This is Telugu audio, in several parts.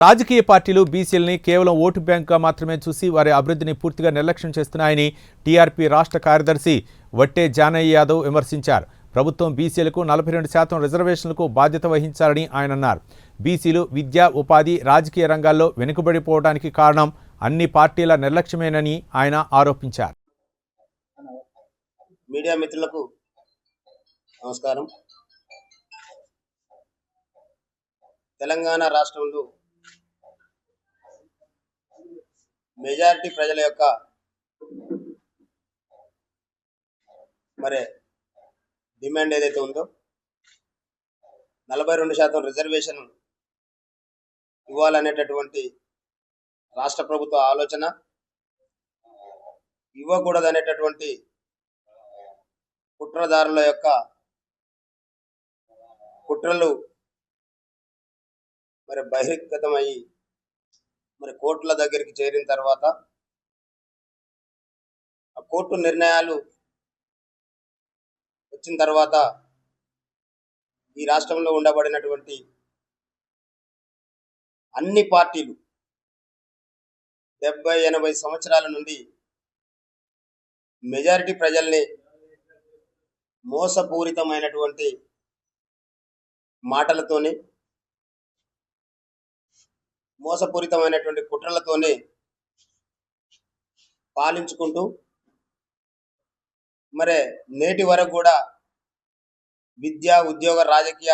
రాజకీయ పార్టీలు బీసీలని కేవలం ఓటు బ్యాంకుగా మాత్రమే చూసి వారి అభివృద్ధిని పూర్తిగా నిర్లక్ష్యం చేస్తున్నాయని టీఆర్పీ రాష్ట్ర కార్యదర్శి వట్టే జానయ్య యాదవ్ విమర్శించారు. ప్రభుత్వం బీసీలకు నలభై రెండు శాతం రిజర్వేషన్లకు బాధ్యత వహించాలని ఆయన అన్నారు. బీసీలు విద్య ఉపాధి రాజకీయ రంగాల్లో వెనుకబడిపోవడానికి కారణం అన్ని పార్టీల నిర్లక్ష్యమేనని ఆయన ఆరోపించారు. మీడియా మిత్రులకు నమస్కారం. తెలంగాణ రాష్ట్రంలో మెజారిటీ ప్రజల యొక్క మరి డిమాండ్ ఏదైతే ఉందో నలభై రెండు శాతం రిజర్వేషన్ ఇవ్వాలనేటటువంటి రాష్ట్ర ప్రభుత్వ ఆలోచన ఇవ్వకూడదనేటటువంటి కుట్రదారుల యొక్క కుట్రలు మరి బహిర్గతమయ్యి మరి కోర్టుల దగ్గరికి చేరిన తర్వాత ఆ కోర్టు నిర్ణయాలు వచ్చిన తర్వాత ఈ రాష్ట్రంలో ఉండబడినటువంటి అన్ని పార్టీలు డెబ్బై ఎనభై సంవత్సరాల నుండి మెజారిటీ ప్రజల్ని మోసపూరితమైనటువంటి మాటలతోని మోసపూరితమైనటువంటి కుట్రలతోనే పాలించుకుంటూ మరి నేటి వరకు కూడా విద్య ఉద్యోగ రాజకీయ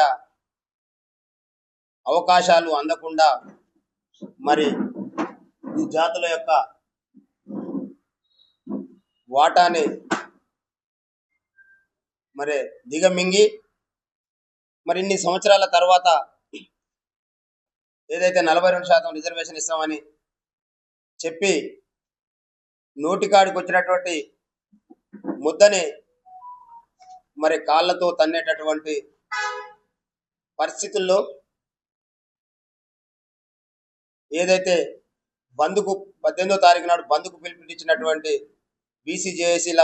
అవకాశాలు అందకుండా మరి ఈ జాతుల యొక్క వాటాని మరి దిగమింగి మరి ఇన్ని సంవత్సరాల తర్వాత ఏదైతే నలభై రెండు శాతం రిజర్వేషన్ ఇస్తామని చెప్పి నోటికాడికి వచ్చినటువంటి ముద్దని మరి కాళ్ళతో తన్నేటటువంటి పరిస్థితుల్లో ఏదైతే బంద్కు పద్దెనిమిదో తారీఖు నాడు బంద్కు పిలుపునిచ్చినటువంటి బీసీజేఏసీల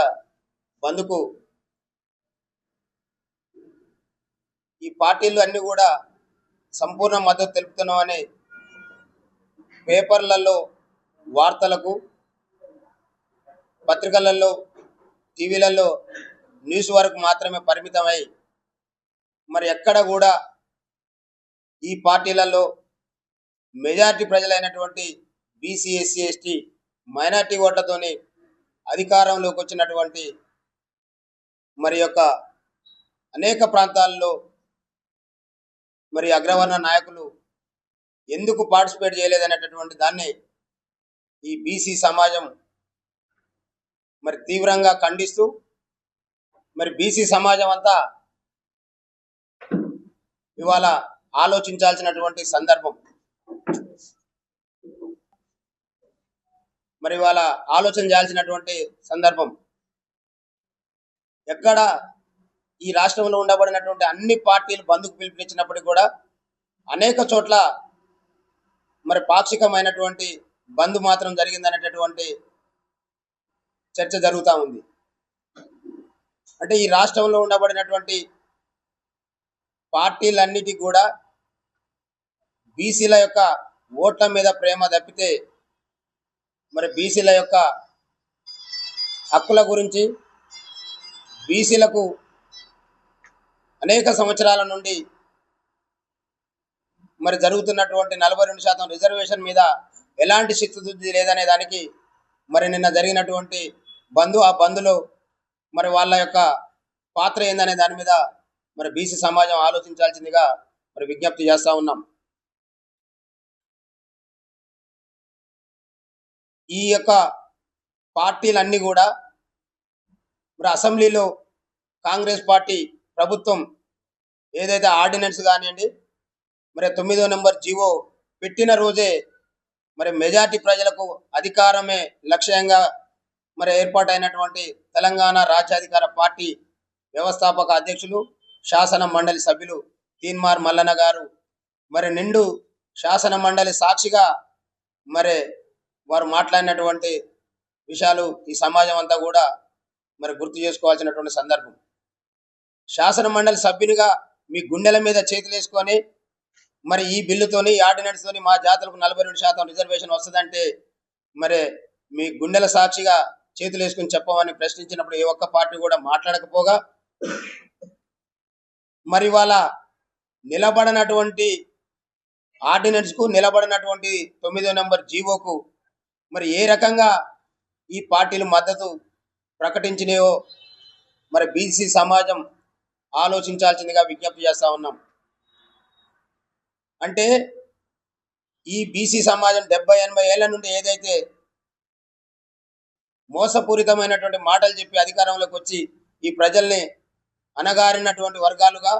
బంద్కు ఈ పార్టీలు అన్నీ కూడా సంపూర్ణ మద్దతు తెలుపుతున్నామని పేపర్లలో వార్తలకు పత్రికలలో టీవీలలో న్యూస్ వరకు మాత్రమే పరిమితమై మరి ఎక్కడ కూడా ఈ పార్టీలలో మెజారిటీ ప్రజలైనటువంటి బీసీ ఎస్సీ ఎస్టీ మైనార్టీ ఓట్లతోని అధికారంలోకి వచ్చినటువంటి మరి యొక్క అనేక ప్రాంతాల్లో మరి అగ్రవర్ణ నాయకులు ఎందుకు పార్టిసిపేట్ చేయలేదనేటటువంటి దాన్ని ఈ బీసీ సమాజం మరి తీవ్రంగా ఖండిస్తూ మరి బీసీ సమాజం అంతా ఇవాళ ఆలోచించాల్సినటువంటి సందర్భం. మరి ఇవాళ ఆలోచన చేయాల్సినటువంటి సందర్భం. ఎక్కడ ఈ రాష్ట్రంలో ఉండబడినటువంటి అన్ని పార్టీలు బంధుకు పిలుపునిచ్చినప్పటికీ కూడా అనేక చోట్ల మరి పాక్షికమైనటువంటి బంద్ మాత్రం జరిగిందనేటటువంటి చర్చ జరుగుతూ ఉంది. అంటే ఈ రాష్ట్రంలో ఉండబడినటువంటి పార్టీలన్నిటికీ కూడా బీసీల యొక్క ఓట్ల మీద ప్రేమ తప్పితే మరి బీసీల యొక్క హక్కుల గురించి బీసీలకు అనేక సంవత్సరాల నుండి మరి జరుగుతున్నటువంటి నలభై రెండు శాతం రిజర్వేషన్ మీద ఎలాంటి చిత్తశుద్ధి లేదనే దానికి మరి నిన్న జరిగినటువంటి బంధు ఆ బంధులో మరి వాళ్ళ యొక్క పాత్ర ఏందనే దాని మీద మరి బీసీ సమాజం ఆలోచించాల్సిందిగా మరి విజ్ఞప్తి చేస్తూ ఉన్నాం. ఈ యొక్క పార్టీలన్నీ కూడా మరి అసెంబ్లీలో కాంగ్రెస్ పార్టీ ప్రభుత్వం ఏదైతే ఆర్డినెన్స్ కానివ్వండి మరి తొమ్మిదో నెంబర్ జీవో పెట్టిన రోజే మరి మెజార్టీ ప్రజలకు అధికారమే లక్ష్యంగా మరి ఏర్పాటైనటువంటి తెలంగాణ రాజ్యాధికార పార్టీ వ్యవస్థాపక అధ్యక్షులు శాసన మండలి సభ్యులు తీన్మార్ మల్లన్న గారు. మరి నిండు శాసన మండలి సాక్షిగా మరి వారు మాట్లాడినటువంటి విషయాలు ఈ సమాజం అంతా కూడా మరి గుర్తు చేసుకోవాల్సినటువంటి సందర్భం. శాసన మండలి సభ్యునిగా మీ గుండెల మీద చేతులు వేసుకొని మరి ఈ బిల్లుతోని ఈ తోని మా జాతులకు నలభై రెండు శాతం రిజర్వేషన్ వస్తుందంటే మరి మీ గుండెల సాక్షిగా చేతులు వేసుకుని చెప్పమని ప్రశ్నించినప్పుడు ఏ ఒక్క పార్టీ కూడా మాట్లాడకపోగా మరి వాళ్ళ నిలబడినటువంటి ఆర్డినెన్స్కు నిలబడినటువంటి తొమ్మిదో నెంబర్ జీవోకు మరి ఏ రకంగా ఈ పార్టీలు మద్దతు ప్రకటించినాయో మరి బీసీ సమాజం ఆలోచించాల్సిందిగా విజ్ఞప్తి చేస్తా ఉన్నాం. అంటే ఈ బీసీ సమాజం డెబ్బై ఎనభై ఏళ్ళ నుండి ఏదైతే మోసపూరితమైనటువంటి మాటలు చెప్పి అధికారంలోకి వచ్చి ఈ ప్రజల్ని అనగారినటువంటి వర్గాలుగా